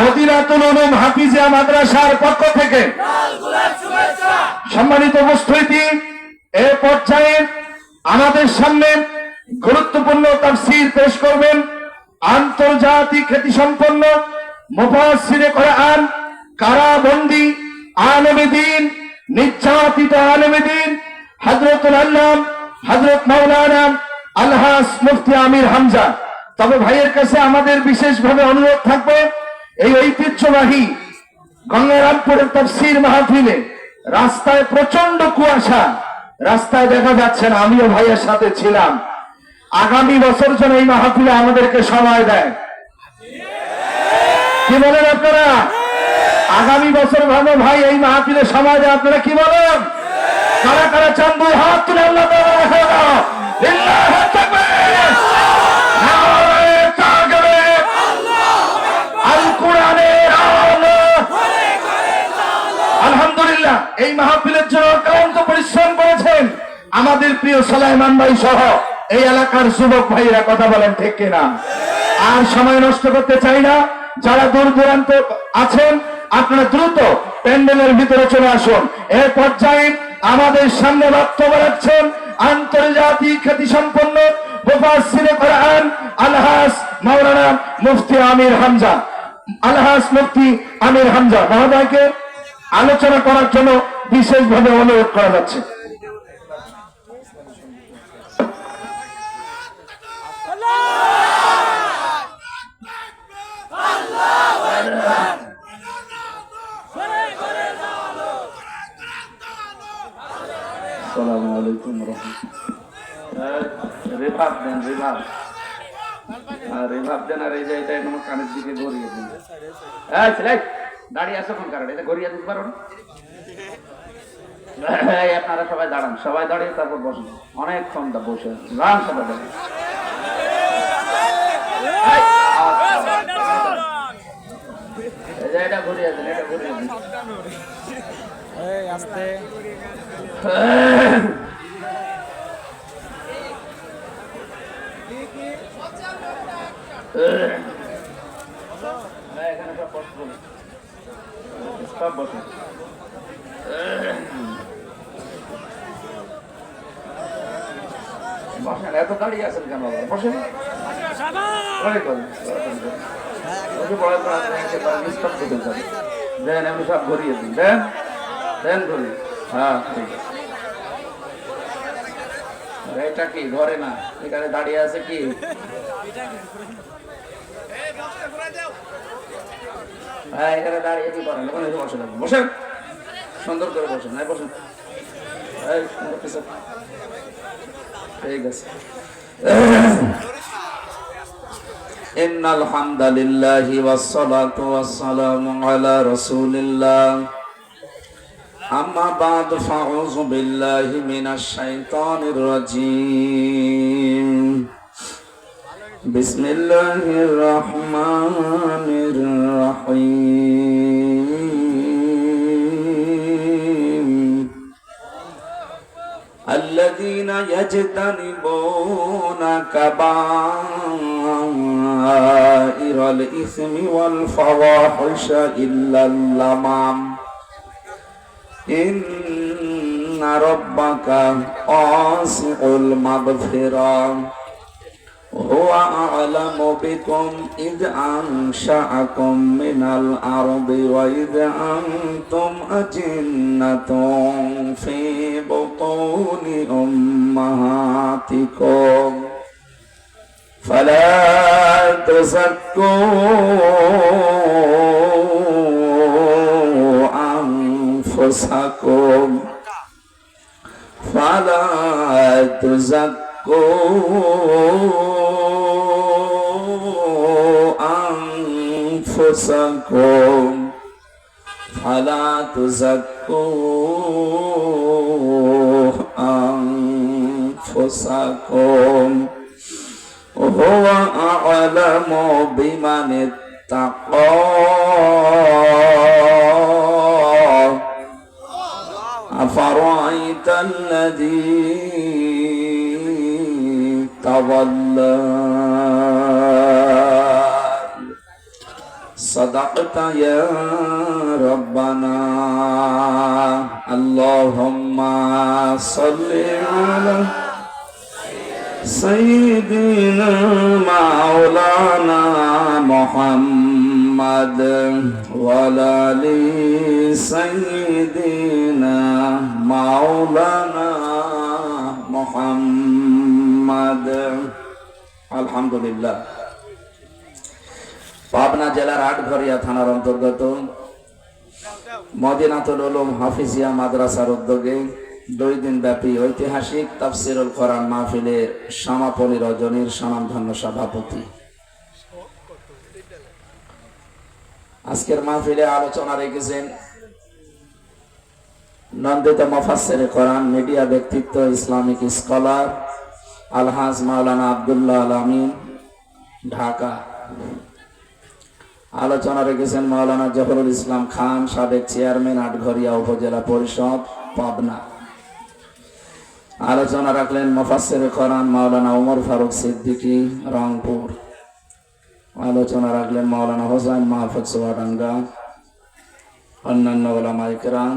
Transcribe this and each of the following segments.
মদিনাতুল উলুম হাফিজিয়া মাদ্রাসার পক্ষ থেকে সম্মানিত উপস্থিতি, এ পর্যায়ে আমাদের সামনে গুরুত্বপূর্ণ তাফসীর পেশ করবেন আন্তর্জাতিক কোরআন, কারাবন্দি দিন, নির্যাতিত দিন আলহাস মুফতি আমির হামজা। তবে ভাইয়ের কাছে আমাদের বিশেষভাবে অনুরোধ থাকবে এই ঐতিহ্যবাহী গঙ্গারামপুরের তফসির মাহফিলে রাস্তায় প্রচণ্ড কুয়াশা। রাস্তায় দেখা যাচ্ছে না, আমিও ভাইয়ের সাথে ছিলাম। আগামী বছর যেন এই মাহফিলে আমাদেরকে সময় দেয়। কি বলেন আপনারা? আগামী বছর ভালো ভাই, এই মাহফিলে সময় দেয়, আপনারা কি বলেন? কারা কারা চান দুই হাত তুলে আল্লাহ তাআলা রাখা দাও। লিল্লাহি তাকবীর। নারায়ে তাকবীর। আল কোরআনের আলো আলহামদুলিল্লাহ এই মাহফিলের জন্য অক্লান্ত পরিশ্রম করেছেন আমাদের প্রিয় সালাইমান ভাই সহ এই এলাকার যুবক ভাইরা কথা বলেন ঠিক কিনা? আর সময় নষ্ট করতে চাই না। যারা দূর দূরান্ত আছেন, আপনারা দ্রুত প্যান্ডেলের ভিতরে চলে আসুন। এর পর্যায়ে আমাদের সামনে বক্তব্য রাখছেন আন্তর্জাতিক খ্যাতি সম্পন্ন আলহাস মাওলানা মুফতি আমির হামজা। আলহাস মুফতি আমির হামজা মহোদয়কে আলোচনা করার জন্য বিশেষভাবে অনুরোধ করা যাচ্ছে। আসসালামু আলাইকুম রেভাব আর রেভাব। দেন আর এই যে এটা দিকে গড়িয়ে দেন। হ্যাঁ দাঁড়িয়ে আসো কোন কারণে? এটা গড়িয়ে দিতে পারো আপনারা সবাই দাঁড়ান, সবাই দাঁড়িয়ে তারপর বসুন। অনেক বসে দাঁড়ান সবাই দাঁড়িয়ে। এটা ঘুরিয়ে দেন, এটা ঘুরিয়ে দেন। বসুন, এত দাঁড়িয়ে আছেন কেন? বসেন। দেন, এমনি সব ঘুরিয়ে দিন। দেন দেন ঘুরিয়ে। হ্যাঁ ঠিক আছে। এটা কি? ঘরে না। এখানে দাঁড়িয়ে আছে কি? হ্যাঁ, এখানে দাঁড়িয়ে কি করেন? ওখানে বসে বসেন সুন্দর করে বসেন। হ্যাঁ বসেন। ঠিক আছে। ইন্নাল হামদালিল্লাহি ওয়াস সালাতু ওয়াস সালামু আলা রাসূলিল্লাহ। أما بعد فأعوذ بالله من الشيطان الرجيم بسم الله الرحمن الرحيم الذين يجتنبون كبائر الإثم والفواحش إلا اللمام إن ربك واسع المغفرة هو أعلم بكم إذ أنشأكم من الأرض وإذ أنتم أجنة في بطون أمهاتكم فلا تزكوا أنفسكم فلا تزكوا أنفسكم فلا تزكوا أنفسكم هو أعلم بمن اتقى أفرأيت الذي تولى صدقت يا ربنا اللهم صل على سيدنا مولانا محمد وعلى آل سيدنا مولانا محمد الحمد لله পাবনা জেলার আটঘরিয়া থানার অন্তর্গত মদিনাতুল উলুম হাফিজিয়া মাদ্রাসার উদ্যোগে দুই দিন ব্যাপী ঐতিহাসিক তাফসিরুল কোরআন মাহফিলের সমাপনী রজনীর সনামধন্য সভাপতি আজকের মাহফিলে আলোচনা রেখেছেন নন্দিত মফাসের কোরআন মিডিয়া ব্যক্তিত্ব, ইসলামিক স্কলার আলহাজ মাওলানা আবদুল্লাহ আলামিন ঢাকা। আলোচনা রেখেছেন মাওলানা জহরুল ইসলাম খান, সাবেক চেয়ারম্যান আটঘরিয়া উপজেলা পরিষদ, পাবনা। আলোচনা রাখলেন মোফাসের কোরআন মাওলানা উমর ফারুক সিদ্দিকী, রংপুর। আলোচনা রাখলেন মাওলানা হোসেন মাহফুজ সোয়াডাঙ্গা, অন্যান্য ওলামাইকরাম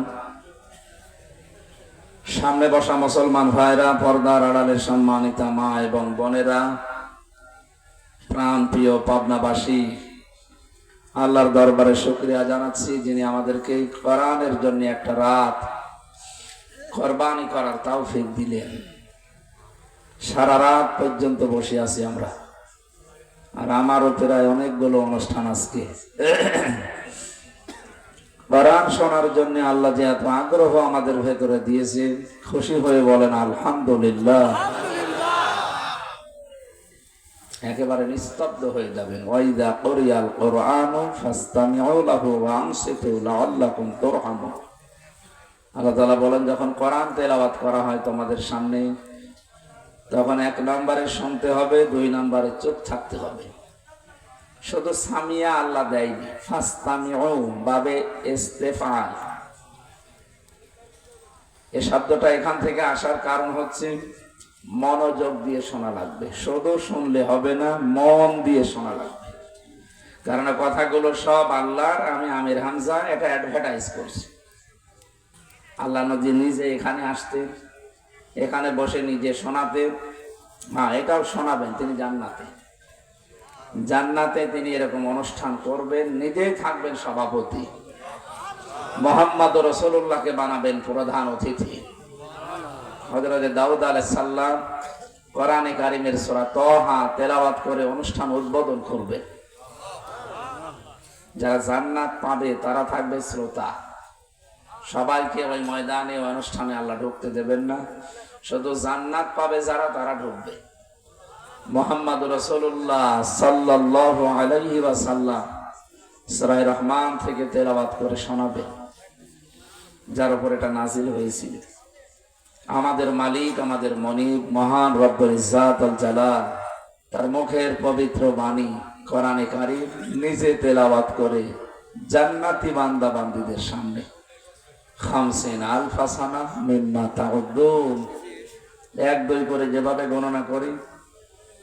সামনে বসা মুসলমান ভাইরা, পর্দার আড়ালের সম্মানিতা মা এবং বোনেরা প্রাণ প্রিয় পাবনাবাসী, আল্লাহর দরবারে শুক্রিয়া জানাচ্ছি যিনি আমাদেরকে এই কোরআনের জন্য একটা রাত কোরবানি করার তাও তৌফিক দিলেন। সারা রাত পর্যন্ত বসে আছি আমরা। আর আমারও প্রায় অনেকগুলো অনুষ্ঠান আজকে। কোরআন শোনার জন্য আল্লাহ যে এত আগ্রহ আমাদের ভেতরে দিয়েছে, খুশি হয়ে বলেন, আলহামদুলিল্লাহ। একেবারে নিস্তব্ধ হয়ে যাবেন। ওয়াইদা করিয়াল কোরআনু ফাস্তামিউ লাহু ওয়া আনসিতু লাআল্লাকুম তুরহামুন। আল্লাহ তাআলা বলেন, যখন কোরআন তেলাওয়াত করা হয় তোমাদের সামনে তখন এক নম্বরে শুনতে হবে, দুই নম্বরে চুপ থাকতে হবে। শুধু সামিয়া আল্লাহ দেয়নি ফাস্তামিউ বাবে এই শব্দটা এখান থেকে আসার কারণ হচ্ছে মনোযোগ দিয়ে শোনা লাগবে। শুধু শুনলে হবে না, মন দিয়ে শোনা লাগবে। কারণ কথাগুলো সব আল্লাহর, আমি আমির হামজা, এটা অ্যাডভার্টাইজ করছি। আল্লাহ নদী নিজে এখানে আসতে এখানে বসে নিজে শোনাতে হ্যাঁ এটাও শোনাবেন তিনি জান্নাতে। জান্নাতে তিনি এরকম অনুষ্ঠান করবেন, নিজেই থাকবেন সভাপতি। মোহাম্মদ রসুল্লাহকে বানাবেন প্রধান অতিথি। দাউদ আলাইহিস সালাম কোরআনে কারিমের সূরা তহা তেলাওয়াত করে অনুষ্ঠান উদ্বোধন করবে। যারা জান্নাত পাবে তারা থাকবে শ্রোতা। সবাইকে ওই ময়দানে অনুষ্ঠানে আল্লাহ ঢুকতে দেবেন না। শুধু জান্নাত পাবে যারা, তারা ঢুকবে। মোহাম্মদ রসুল্লাহ সাল্লাল্লাহু আলাইহি ওয়াসাল্লাম সূরা রহমান থেকে তেলাওয়াত করে শোনাবে, যার উপর এটা নাজিল হয়েছিল। আমাদের মালিক, আমাদের মনিব, মহান রব্বর ইজাত আল জালাল, তার মুখের পবিত্র বাণী কোরআনে কারিম নিজে তেলাওয়াত করে জান্নাতি বান্দা বান্দীদের সামনে খামসিন এক, দুই করে যেভাবে গণনা করি,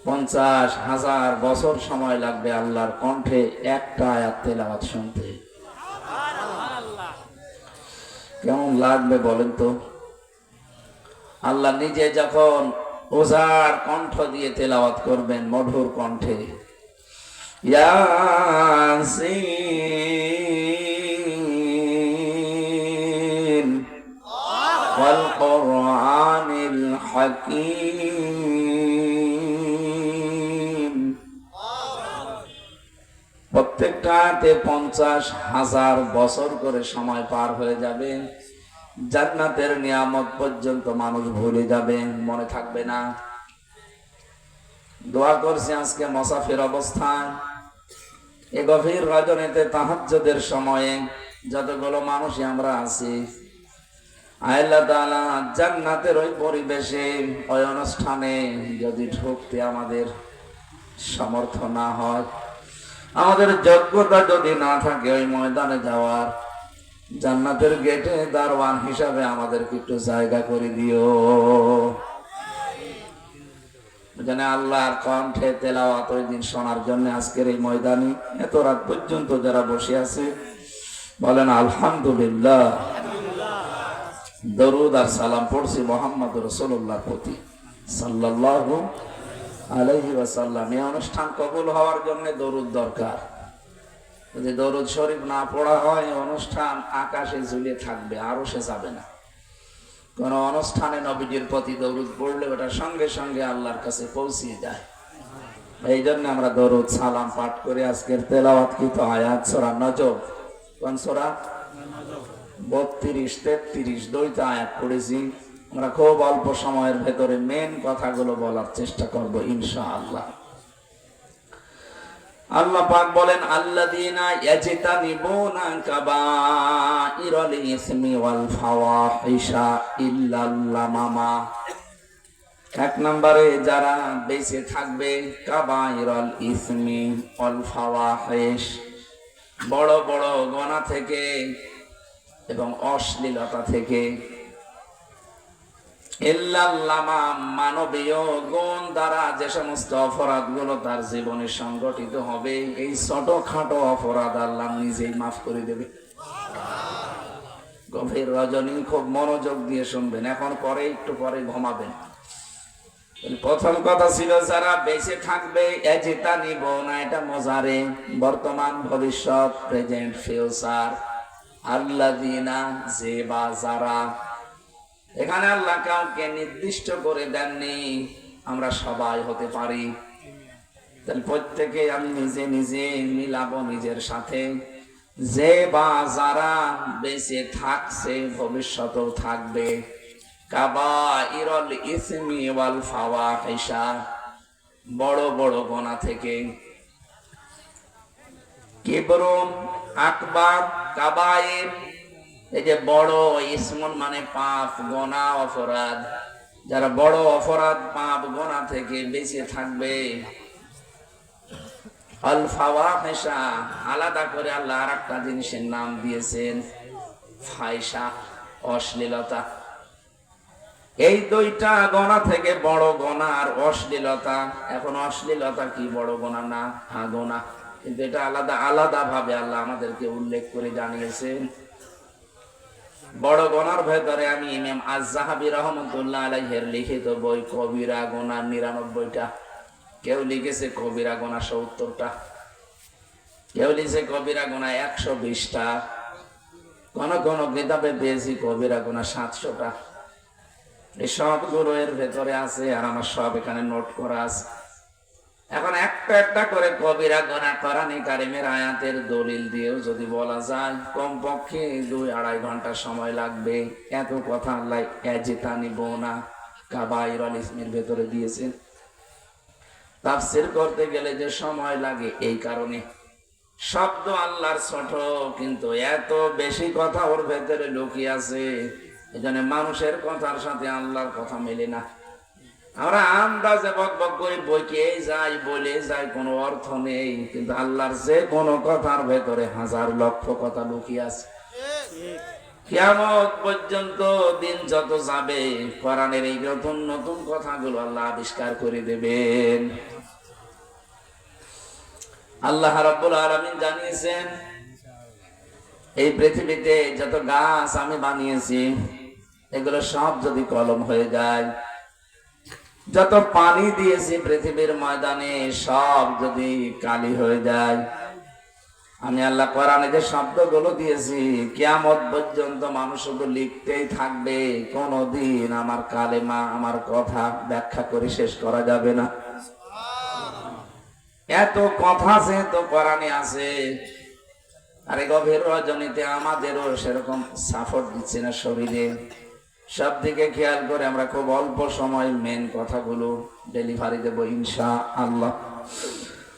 পঞ্চাশ হাজার বছর সময় লাগবে আল্লাহর কণ্ঠে একটা আয়াত শুনতে। কেমন লাগবে বলেন তো? আল্লাহ নিজে যখন ওজার কণ্ঠ দিয়ে তেলাওয়াত করবেন মধুর কণ্ঠে। ইয়াসিন হাকীম। প্রত্যেকটাতে পঞ্চাশ হাজার বছর করে সময় পার হয়ে যাবে। জান্নাতের নিয়ামত পর্যন্ত মানুষ ভুলে যাবে, মনে থাকবে না। দোয়া করছি আজকে মসাফির অবস্থায়। এ গভীর রজনীতে তাহাজ্জুদের সময়ে যতগুলো মানুষই আমরা আছি আল্লাহ তাআলা জান্নাতের ওই পরিবেশে, ওই অনুষ্ঠানে যদি ঢুকতে আমাদের সমর্থ না হয়, আমাদের যোগ্যতা যদি না থাকে ওই ময়দানে যাওয়ার, জান্নাতের গেটে দারওয়ান হিসাবে আমাদেরকে একটু জায়গা করে দিও। যেন আল্লাহর কণ্ঠে তেলাওয়াত ওই দিন শোনার জন্য আজকের এই ময়দানে, এত রাত পর্যন্ত যারা বসে আছে, বলেন আলহামদুলিল্লাহ। দরুদ আর সালাম পড়ছি মোহাম্মদ রসুল্লাহ প্রতি। সাল্লাল্লাহু আলাইহি ওয়াসাল্লাম। এই অনুষ্ঠান কবুল হওয়ার জন্য দরুদ দরকার। যদি দরুদ শরীফ না পড়া হয় অনুষ্ঠান আকাশে ঝুলে থাকবে, আরও সে যাবে না। কোন অনুষ্ঠানে নবীজির প্রতি দরুদ পড়লে ওটা সঙ্গে সঙ্গে আল্লাহর কাছে পৌঁছিয়ে যায়। এই জন্য আমরা দরুদ সালাম পাঠ করে আজকের তেলাওয়াত কৃত আয়াত, সোরা নজর কোন সোরা? বত্রিশ, তেত্রিশ, দুইটা আয়াত পড়েছি। আমরা খুব অল্প সময়ের ভেতরে মেন কথাগুলো বলার চেষ্টা করব, ইনশাআল্লাহ। আল্লাহ আল্লাহ পাক বলেন এক নম্বরে, যারা বেঁচে থাকবে কাবাইরাল ইসমি ওয়াল ফাওয়াহিশ। বড় বড় গনা থেকে এবং অশ্লীলতা থেকে। মানবীয় গুণ দ্বারা যে সমস্ত অপরাধগুলো তার জীবনে সংগঠিত হবে, এই ছোটখাটো অপরাধ আল্লাহ নিজেই মাফ করে দেবে। গভীর রজনী, খুব মনোযোগ দিয়ে শুনবেন। এখন পরে, একটু পরে ঘুমাবেন। প্রথম কথা ছিল, যারা বেঁচে থাকবে, এজিতা নিব না, এটা মজারে। বর্তমান, ভবিষ্যৎ, প্রেজেন্ট, ফিউচার। আল্লাহ যে বা যারা। এখানে আল্লাহ কাউকে নির্দিষ্ট করে দেননি, আমরা সবাই হতে পারি। তাহলে প্রত্যেকে আমি নিজে নিজে মিলাবো নিজের সাথে। যে বা যারা বেঁচে থাকছে, ভবিষ্যতেও থাকবে। কাবা ইরল ইসমি ওয়াল ফাওয়া বড় বড় গোনা থেকে। কিবরুন আকবার কাবায়ের এই যে বড় ইসমন মানে পাপ, গোনা, অপরাধ। যারা বড় অপরাধ, পাপ, গোনা থেকে বেঁচে থাকবে। আলাদা করে আল্লাহ আর একটা জিনিসের নাম দিয়েছেন ফাইসা অশ্লীলতা। এই দুইটা গণা থেকে বড় গণা আর অশ্লীলতা। এখন অশ্লীলতা কি বড় গণা না হা গোনা। কিন্তু এটা আলাদা আলাদা ভাবে আল্লাহ আমাদেরকে উল্লেখ করে জানিয়েছেন। বড় গনার ভেতরে আমি ইমাম আজ-জাহাবি রহমতুল্লাহ আলাইহের লিখিত বই কবিরা গোনা নিরানব্বইটা। কেউ লিখেছে কবিরা গোনা সত্তরটা। কেউ লিখেছে কবিরা গোনা একশো বিশটা। কোন কোন কিতাবে পেয়েছি কবিরা গোনা সাতশোটা। এই সবগুলো এর ভেতরে আছে আর আমার সব এখানে নোট করা আছে। এখন একটা একটা করে কবিরা গোনা করানি কারিমের আয়াতের দলিল দিয়েও যদি বলা যায়, কমপক্ষে দুই আড়াই ঘণ্টা সময় লাগবে। এত কথা আল্লাহ এজেতানি বোনা কাবাইরল ইসমের ভেতরে দিয়েছেন। তাফসির করতে গেলে যে সময় লাগে এই কারণে। শব্দ আল্লাহর ছোট, কিন্তু এত বেশি কথা ওর ভেতরে লুকিয়ে আছে। এজন্য মানুষের কথার সাথে আল্লাহর কথা মেলে না। আমরা আন্দাজে বক বক করে, বইকে যাই বলে যাই, কোনো অর্থ নেই। কিন্তু আল্লাহর যে কোনো কথার ভেতরে হাজার লক্ষ কথা লুকিয়ে আছে। কিয়ামত পর্যন্ত দিন যত যাবে, কোরআনের এই নতুন নতুন কথাগুলো আল্লাহ আবিষ্কার করে দেবেন। আল্লাহ রাব্বুল আলামিন জানিয়েছেন, এই পৃথিবীতে যত গাছ আমি বানিয়েছি, এগুলো সব যদি কলম হয়ে যায় যত পানি দিয়েছি পৃথিবীর ময়দানে, সব যদি কালি হয়ে যায়। আমি আল্লাহ কোরআনে যে শব্দগুলো দিয়েছি, কিয়ামত পর্যন্ত মানুষ লিখতেই থাকবে, কোনদিন আমার কালেমা, আমার কথা ব্যাখ্যা করে শেষ করা যাবে না। এত কথা যেহেতু কোরআনে আছে। আরে গভীর রজনীতে আমাদেরও সেরকম সাপোর্ট দিচ্ছে না শরীরে। সব দিকে খেয়াল করে আমরা খুব অল্প সময় মেন কথাগুলো ডেলিভারি দেব ইনশা আল্লাহ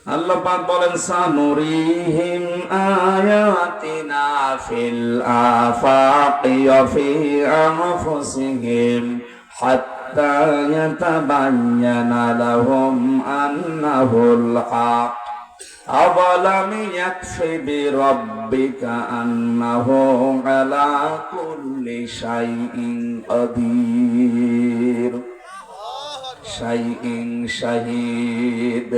আল্লাহ পাক বলেন সানুরিহিম আয়াতিনা ফিল আফাকি ওয়া ফি আনফুসিহিম হাত্তা ইয়াতাবায়্যানা লাহুম আন্নাহুল হক أولم يكف بربك أنه على كل شيء قدير শাইইন শাহিদ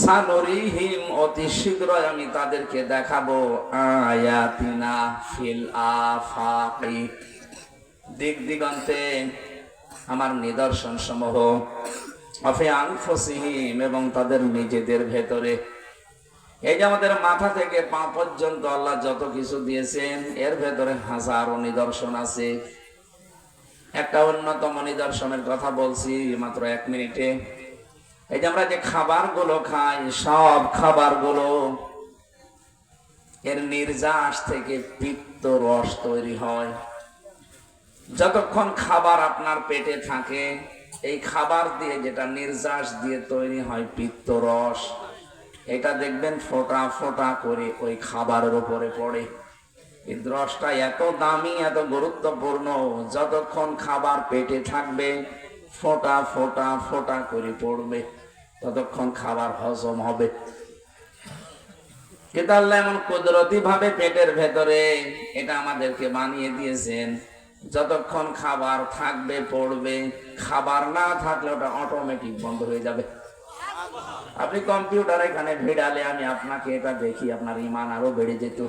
সানুরিহিম অতি শীঘ্রই আমি তাদেরকে দেখাবো আয়াতিনা ফিল আফাকি দিক দিগন্তে আমার নিদর্শন সমূহ অফে আনফসিহিম এবং তাদের নিজেদের ভেতরে এই যে আমাদের মাথা থেকে পা পর্যন্ত আল্লাহ যত কিছু দিয়েছেন, এর ভেতরে হাজারো নিদর্শন আছে। একটা অন্যতম নিদর্শনের কথা বলছি মাত্র এক মিনিটে। এই যে আমরা যে খাবারগুলো খাই, সব খাবারগুলো, এর নির্যাস থেকে পিত্ত রস তৈরি হয়। যতক্ষণ খাবার আপনার পেটে থাকে, এই খাবার দিয়ে যেটা নির্যাস দিয়ে তৈরি হয়, পিত্ত রস। এটা দেখবেন ফোঁটা ফোঁটা করে ওই খাবারের উপরে পড়ে। এই রসটা এত দামি, এত গুরুত্বপূর্ণ, যতক্ষণ খাবার পেটে থাকবে, ফোঁটা ফোঁটা ফোঁটা করে পড়বে, ততক্ষণ খাবার হজম হবে। কিন্তু এমন কুদরতি ভাবে পেটের ভেতরে এটা আমাদেরকে বানিয়ে দিয়েছেন? যতক্ষণ খাবার থাকবে, পড়বে, খাবার না থাকলে ওটা অটোমেটিক বন্ধ হয়ে যাবে। আপনি কম্পিউটার এখানে ভিড়ালে আমি আপনাকে এটা দেখি, আপনার ইমান আরও বেড়ে যেত।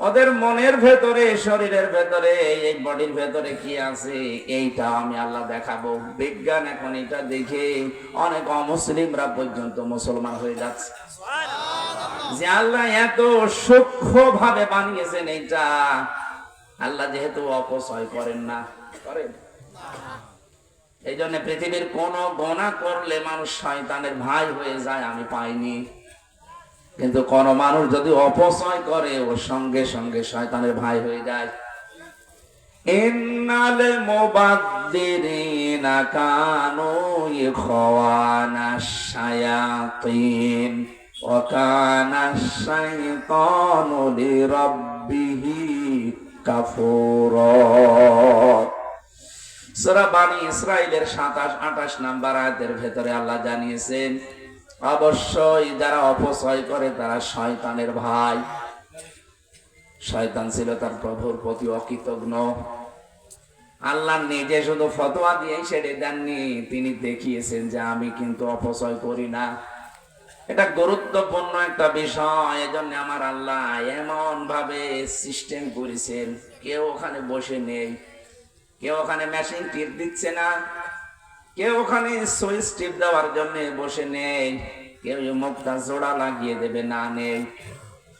ওদের মনের ভেতরে, শরীরের ভেতরে, এই বডির ভেতরে কি আছে? এইটা আমি আল্লাহ দেখাবো। বিজ্ঞান এখন এটা দেখে অনেক অমুসলিমরা পর্যন্ত মুসলমান হয়ে যাচ্ছে। যে আল্লাহ এত সূক্ষ্ম ভাবে বানিয়েছেন এইটা, আল্লাহ যেহেতু অপচয় করেন না। করেন। এই জন্য পৃথিবীর কোন গণা করলে মানুষ শয়তানের ভাই হয়ে যায়, আমি পাইনি। কিন্তু কোন মানুষ যদি অপচয় করে ওর সঙ্গে সঙ্গে শয়তানের ভাই হয়ে যায়। ইন্নাল মুবাদ্দিরিনা কানু ইখওয়ানা শায়াতিন, ওয়া কানা লিরাব্বিহি কাফুরা। সূরা বানি ইসরাইলের 27 28 নাম্বার আয়াতের ভেতরে আল্লাহ জানিয়েছেন, অবশ্যই যারা অপচয় করে তারা শয়তানের ভাই। শয়তান ছিল তার প্রভুর প্রতি অকৃতজ্ঞ। আল্লাহ নিজে শুধু ফতোয়া দিয়ে সেরে দেননি, তিনি দেখিয়েছেন যে আমি কিন্তু অপচয় করি না। এটা গুরুত্বপূর্ণ একটা বিষয়, এজন্য আমার আল্লাহ এমন ভাবে সিস্টেম করেছেন, কেউ ওখানে বসে নেই। কেউ ওখানে মেশিন টিপ দিচ্ছে না। কেউ ওখানে সুইচ টিপ দেওয়ার জন্য বসে নেই। কেউ মুখটা জোড়া লাগিয়ে দেবে, না নেই।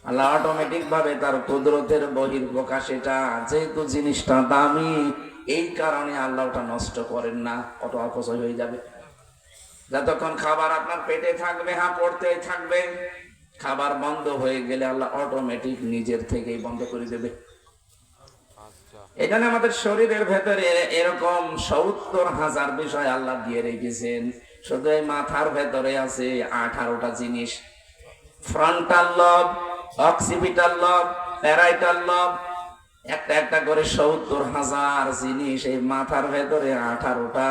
আল্লাহ অটোমেটিক ভাবে তার কুদরতের বহির প্রকাশ এটা। যেহেতু জিনিসটা দামি, এই কারণে আল্লাহ ওটা নষ্ট করেন না। অটো অপচয় হয়ে যাবে। যতক্ষণ খাবার আপনার পেটে থাকবে হ্যাঁ পড়তেই থাকবে, খাবার বন্ধ হয়ে গেলে আল্লাহ অটোমেটিক নিজের থেকেই বন্ধ করে দেবে। এখানে আমাদের শরীরের ভেতরে এরকম সত্তর হাজার বিষয় আল্লাহ দিয়ে রেখেছেন। শুধু এই মাথার ভেতরে আছে আঠারোটা জিনিস। ফ্রন্টাল লব অক্সিপিটাল লব প্যারাইটাল লব একটা একটা করে সত্তর হাজার জিনিস এই মাথার ভেতরে আঠারোটা।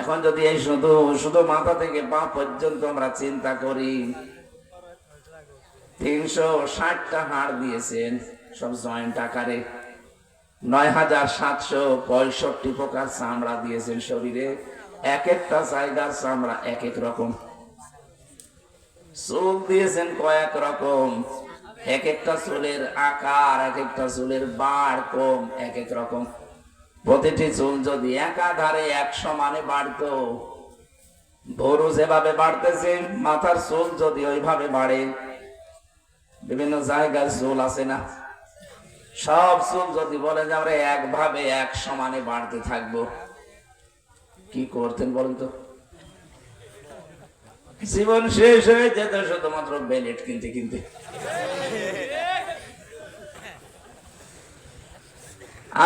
এখন যদি এই শুধু শুধু মাথা থেকে পা পর্যন্ত আমরা চিন্তা করি, তিনশো ষাটটা হাড় দিয়েছেন, সব জয়েন্ট আকারে। নয় হাজার সাতশো পঁয়ষট্টি প্রকার চামড়া দিয়েছেন শরীরে। এক একটা জায়গার চামড়া এক এক রকম। চুল দিয়েছেন কয়েক রকম। এক একটা চুলের আকার, এক একটা চুলের কম, এক এক রকম। প্রতিটি চুল যদি একাধারে এক সমানে বাড়তো ভরু যেভাবে বাড়তেছে, মাথার চুল যদি ওইভাবে বাড়ে, বিভিন্ন জায়গায় চুল আছে না। সব চুল যদি বলে যে আমরা একভাবে, এক সমানে বাড়তে থাকব, কি করতেন বলেন তো? জীবন শেষ হয়ে যেত শুধুমাত্র বেলেট কিনতে কিনতে।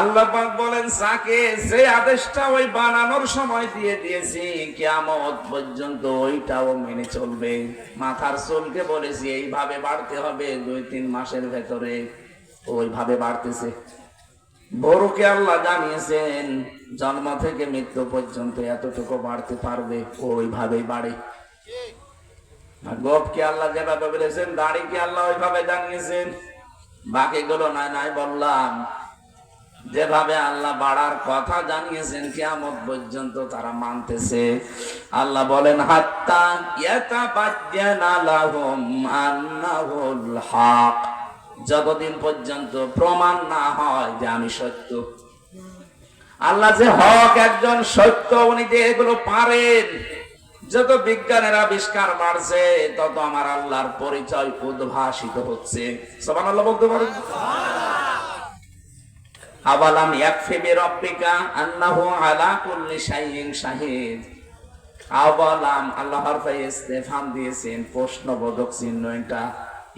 আল্লাহ বলেন, যাকে যে আদেশটা ওই বানানোর সময় দিয়ে দিয়েছি, কিয়ামত পর্যন্ত ওইটাও মেনে চলবে। মাথার চুলকে বলেছি, এইভাবে বাড়তে হবে দুই, তিন মাসের ভেতরে। ওইভাবে বাড়তেছে। বড়কে আল্লাহ জানিয়েছেন, জন্ম থেকে মৃত্যু পর্যন্ত এতটুকু বাড়তে পারবে, ওইভাবেই বাড়ে। গোপকে আল্লাহ যেভাবে বলেছেন, দাড়িকে আল্লাহ ওইভাবে জানিয়েছেন। বাকিগুলো নাই নাই বললাম। যেভাবে আল্লাহ বাড়ার কথা জানিয়েছেন, কিয়ামত পর্যন্ত তারা মানতেছে। আল্লাহ বলেন, হাত্তা ইয়াতাবাজ্জানা লাহুম আন্নাহুল হক। যতদিন পর্যন্ত প্রমাণ না হয় যে আমি সত্য। আল্লাহ যে হক একজন সত্য, উনি যে এগুলো পারেন, যত বিজ্ঞানের আবিষ্কার বাড়ছে, তত আমার আল্লাহর পরিচয় উদ্ভাসিত হচ্ছে। সবান ইস্তেফাম দিয়েছেন প্রশ্নবোধক চিহ্ন, এটা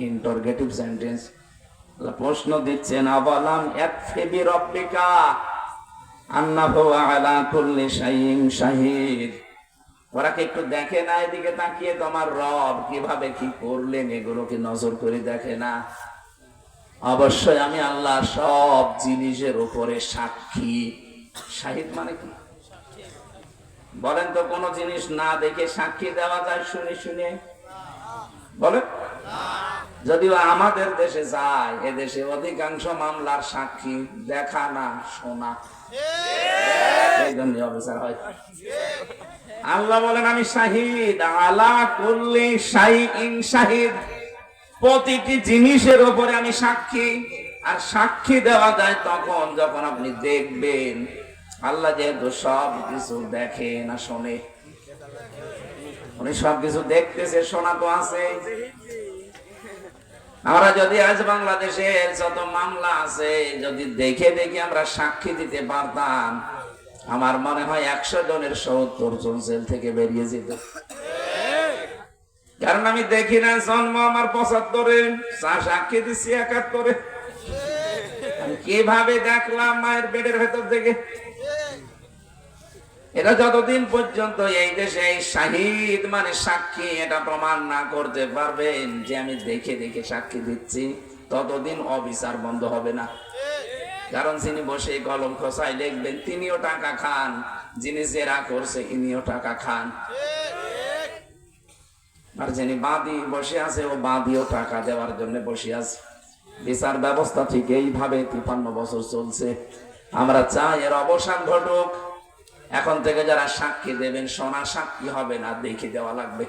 ইন্টারগেটিভ সেন্টেন্স প্রশ্ন দিচ্ছেন, আবালাম কুল্লি শাইইন শাহিদ। ওরা একটু দেখে না, এদিকে তাকিয়ে তোমার রব কীভাবে কি করলেন নজর করে দেখে না? অবশ্যই আমি আল্লাহ সব জিনিসের উপরে সাক্ষী। শাহিদ মানে কি? বলেন তো, কোন জিনিস না দেখে সাক্ষী দেওয়া যায় শুনে শুনে? বলেন। যদিও আমাদের দেশে যায় এদেশে অধিকাংশ মামলার সাক্ষী দেখা না, শোনা। আল্লাহ বলেন, আমি শাহিদ, আলা করলে প্রতিটি জিনিসের উপরে আমি সাক্ষী। আর সাক্ষী দেওয়া যায় তখন যখন আপনি দেখবেন আল্লাহ যেহেতু সব কিছু দেখে না, শোনে। উনি সব কিছু দেখতেছে, শোনা তো আছে। আমরা যদি আজ বাংলাদেশের যত মামলা আছে, যদি দেখে দেখে আমরা সাক্ষী দিতে পারতাম, আমার মনে হয় একশো জনের সত্তর জন জেল থেকে বেরিয়ে যেত। কারণ আমি দেখি না, জন্ম আমার পঁচাত্তরে সাক্ষী দিচ্ছি একাত্তরে। কীভাবে দেখলাম মায়ের পেটের ভেতর থেকে? এটা যতদিন পর্যন্ত এই দেশে এই শাহিদ মানে সাক্ষী, এটা প্রমাণ না করতে পারবেন যে আমি দেখে দেখে সাক্ষী দিচ্ছি, ততদিন অবিচার বন্ধ হবে না। কারণ যিনি বসে কলম খসাই লিখবেন, তিনিও টাকা খান, যিনি জেরা করছে, ইনিও টাকা খান। আর যিনি বাদি বসে আছে, ও বাদিও টাকা দেওয়ার জন্য বসে আছে। বিচার ব্যবস্থা ঠিক এইভাবে তিপান্ন বছর চলছে। আমরা চাই এর অবসান ঘটুক। এখন থেকে যারা সাক্ষী দেবেন, সোনা সাক্ষী হবে না, দেখে দেওয়া লাগবে।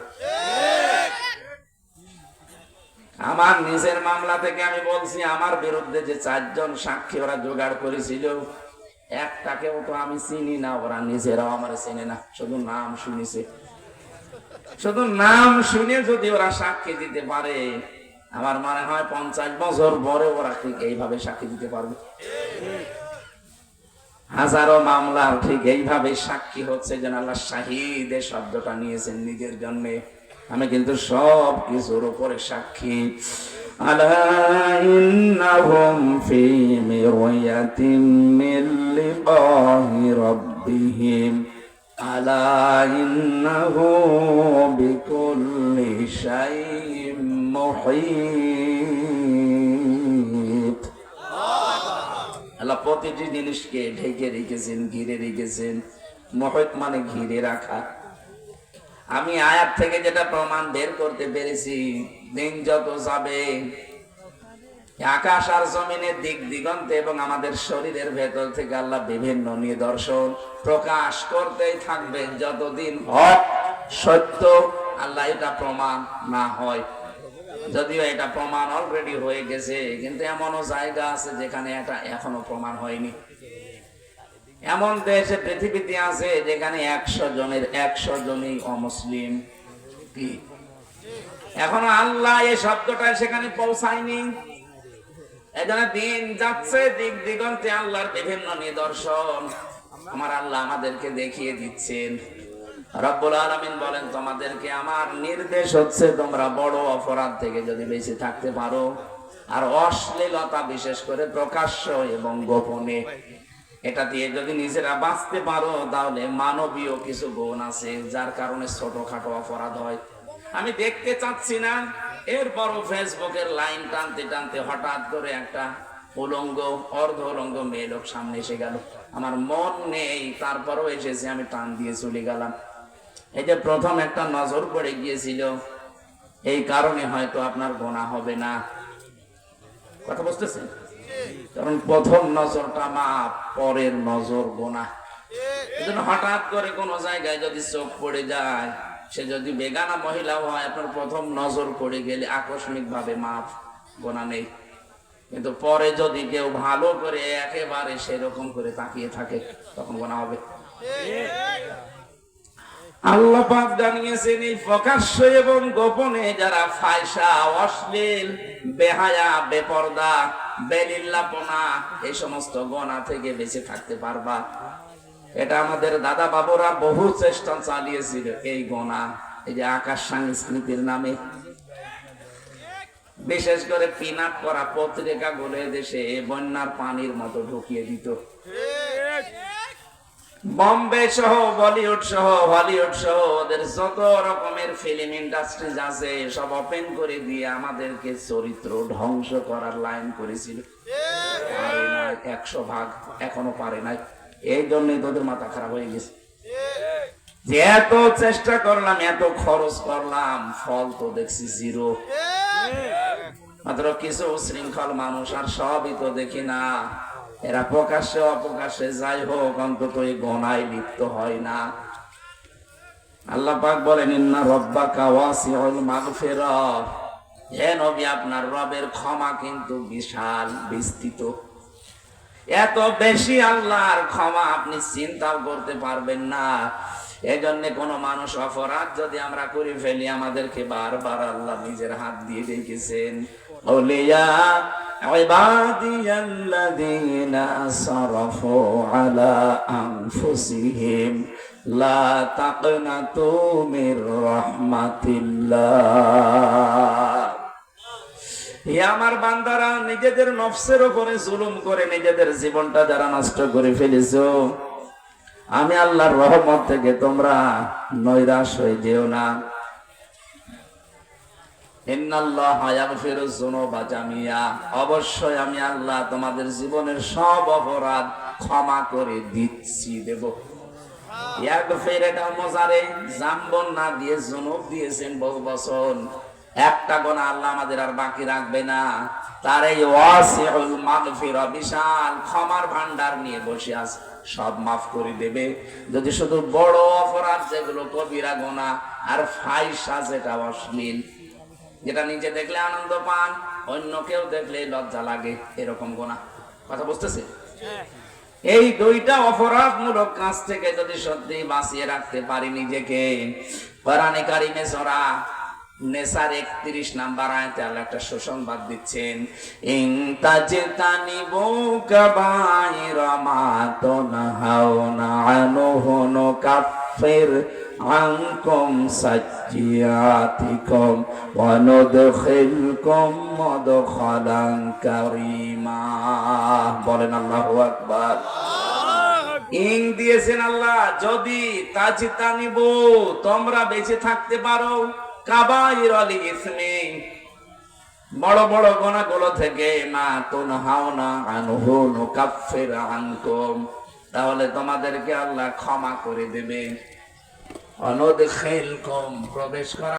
আমার নিজের মামলা থেকে আমি বলছি, আমার বিরুদ্ধে যে চারজন সাক্ষী ওরা জোগাড় করেছিল একটাকেও তো আমি চিনি না, ওরা নিজেরাও আমার চেনে না, শুধু নাম শুনেছে। শুধু নাম শুনে যদি ওরা সাক্ষী দিতে পারে, আমার মনে হয় পঞ্চাশ বছর পরে ওরা ঠিক এইভাবে সাক্ষী দিতে পারবে। হাজারো মামলার ঠিক এইভাবে সাক্ষী হচ্ছে যেন আল্লাহ শাহিদ শব্দটা নিয়েছেন নিজের জন্য। আমি কিন্তু সব কিছুর উপরে সাক্ষী। আলা ইন্নাহুম ফি মিরয়াতিন মিন লিকাহি রাব্বিহিম আলা ইন্নাহু বিকুল্লি শাইইন মুহীত আল্লাহ প্রতিটি জিনিসকে ঢেকে রেখেছেন, ঘিরে রেখেছেন মহিত মানে ঘিরে রাখা। আমি আয়াত থেকে যেটা প্রমাণ বের করতে পেরেছি, দিন যত যাবে, আকাশ আর জমিনের দিক দিগন্তে এবং আমাদের শরীরের ভেতর থেকে আল্লাহ বিভিন্ন নিদর্শন প্রকাশ করতেই থাকবেন। যতদিন হক সত্য আল্লাহ এটা প্রমাণ না হয়। যদিও এটা প্রমাণ অলরেডি হয়ে গেছে, কিন্তু এমনও জায়গা আছে যেখানে এটা এখনও প্রমাণ হয়নি। এমন দেশে, পৃথিবীতে আছে যেখানে একশো জনের, একশো জনই অমুসলিম। কি? এখনও আল্লাহ এই শব্দটা সেখানে পৌঁছায়নি। এখানে দিন যাচ্ছে, দিক দিগন্তে আল্লাহর বিভিন্ন নিদর্শন। আমার আল্লাহ আমাদেরকে দেখিয়ে দিচ্ছেন। রব্বুল বলেন, তোমাদেরকে আমার নির্দেশ হচ্ছে তোমরা বড় অপরাধ থেকে যদি বেঁচে থাকতে পারো। আর অশ্লীলতা বিশেষ করে প্রকাশ্য এবং গোপনে। এটা দিয়ে যদি নিজেরা বাঁচতে পারো, তাহলে মানবীয় কিছু গুণ আছে, যার কারণে ছোটখাটো অপরাধ হয়। আমি দেখতে চাচ্ছি না। এরপরও ফেসবুকের লাইন টানতে টানতে হঠাৎ করে একটা উলঙ্গ অর্ধ উলঙ্গ মেয়ে লোক সামনে এসে গেল। আমার মন নেই, তারপরও এসেছে, আমি টান দিয়ে চলে গেলাম। এই যে প্রথম একটা নজর পড়ে গিয়েছিল, এই কারণে হয়তো আপনার গোনা হবে না। কথা বুঝতেছেন? কারণ প্রথম নজরটা মা, পরের নজর গোনা। হঠাৎ করে কোনো জায়গায় যদি চোখ পড়ে যায়, সে যদি বেগানা মহিলাও হয়, আপনার প্রথম নজর পড়ে গেলে আকস্মিক ভাবে মাপ গোনা নেই। কিন্তু পরে যদি কেউ ভালো করে একেবারে সেরকম করে তাকিয়ে থাকে, তখন গোনা হবে। আল্লাহ পাক জানিয়েছেন, এই প্রকাশ্য এবং গোপনে যারা ফায়সা, অশ্লীল, বেহায়া, বেপর্দা বেলিল্লাপনা এই সমস্ত থেকে বেঁচে থাকতে পারবা। এটা আমাদের দাদা বাবুরা বহু চেষ্টা চালিয়েছিল এই গোনা। এই যে আকাশ সংস্কৃতির নামে। বিশেষ করে পিনাট করা পত্রিকা গুলো দেশে বন্যার পানির মতো ঢুকিয়ে দিত। বম্বে সহ, বলিউড সহ, হলিউড সহ, ওদের যত রকমের ফিল্ম ইন্ডাস্ট্রিজ আছে, সব ওপেন করে দিয়ে আমাদেরকে চরিত্র ধ্বংস করার লাইন করেছিল। একশো ভাগ এখনও পারে নাই। এই জন্যই তোদের মাথা খারাপ হয়ে গেছে। যে এত চেষ্টা করলাম, এত খরচ করলাম, ফল তো দেখছি জিরো মাত্র কিছু শৃঙ্খল মানুষ আর সবই তো দেখি না। এরা প্রকাশ্যে অপ্রকাশ্যে যাই হোক, অন্তত এই গনায় লিপ্ত হয় না। আল্লাহ পাক বলেন, ইন্না রব্বাকা ওয়াসিউল মাগফিরাত। হে নবী, আপনার রবের ক্ষমা কিন্তু বিশাল বিস্তৃত। এত বেশি আল্লাহর ক্ষমা আপনি চিন্তাও করতে পারবেন না। এজন্য কোন মানুষ অপরাধ যদি আমরা করে ফেলি, আমাদেরকে বারবার আল্লাহ নিজের হাত দিয়ে রেখেছেন ওলিয়া عبادي الذين أسرفوا على أنفسهم لا تقنطوا من رحمة الله হে আমার বান্দারা নিজেদের নফসের উপরে জুলুম করে নিজেদের জীবনটা যারা নষ্ট করে ফেলেছো আমি আল্লাহর রহমত থেকে তোমরা নৈরাশ হয়ে যেও না অবশ্যই আমি আল্লাহ তোমাদের জীবনের সব অপরাধ ক্ষমা করে দিচ্ছি, দেব। জাম্বন না দিয়ে জুনুব দিয়েছেন বহু একটা গোনা আল্লাহ আমাদের আর বাকি রাখবে না। তার এই বিশাল ক্ষমার ভান্ডার নিয়ে বসে আছে। সব মাফ করে দেবে। যদি শুধু বড় অপরাধ যেগুলো কবিরা গোনা, আর ফাইসা যেটা অশ্লীল যেটা নিজে দেখলে আনন্দ পান, অন্য কেউ দেখলে লজ্জা লাগে, এরকম গোনা। কথা বুঝতেছে? এই দুইটা অপরাধমূলক কাজ থেকে যদি সত্যি বাঁচিয়ে রাখতে পারি নিজেকে কারিমে সরা নেসার একত্রিশ নাম্বার আয়তে আল্লাহ একটা সুসংবাদ দিচ্ছেন, ইন তাজতানিবু কাবাইরা মা তুনহাউনা আনহু নুকাফির عنكم سجياتكم وندخلكم مدخلا كريما বলেন আল্লাহু আকবার ইং দিয়েছেন আল্লাহ যদি তাজিতা নিব তোমরা বেঁচে থাকতে পারো কাবাইর আলী ইসমে বড় বড় গোনাগুলো থেকে না তুন হাও না আনহু নুকাফির আনকুম তাহলে তোমাদেরকে আল্লাহ ক্ষমা করে দেবে অনদ খেলকম প্রবেশ করা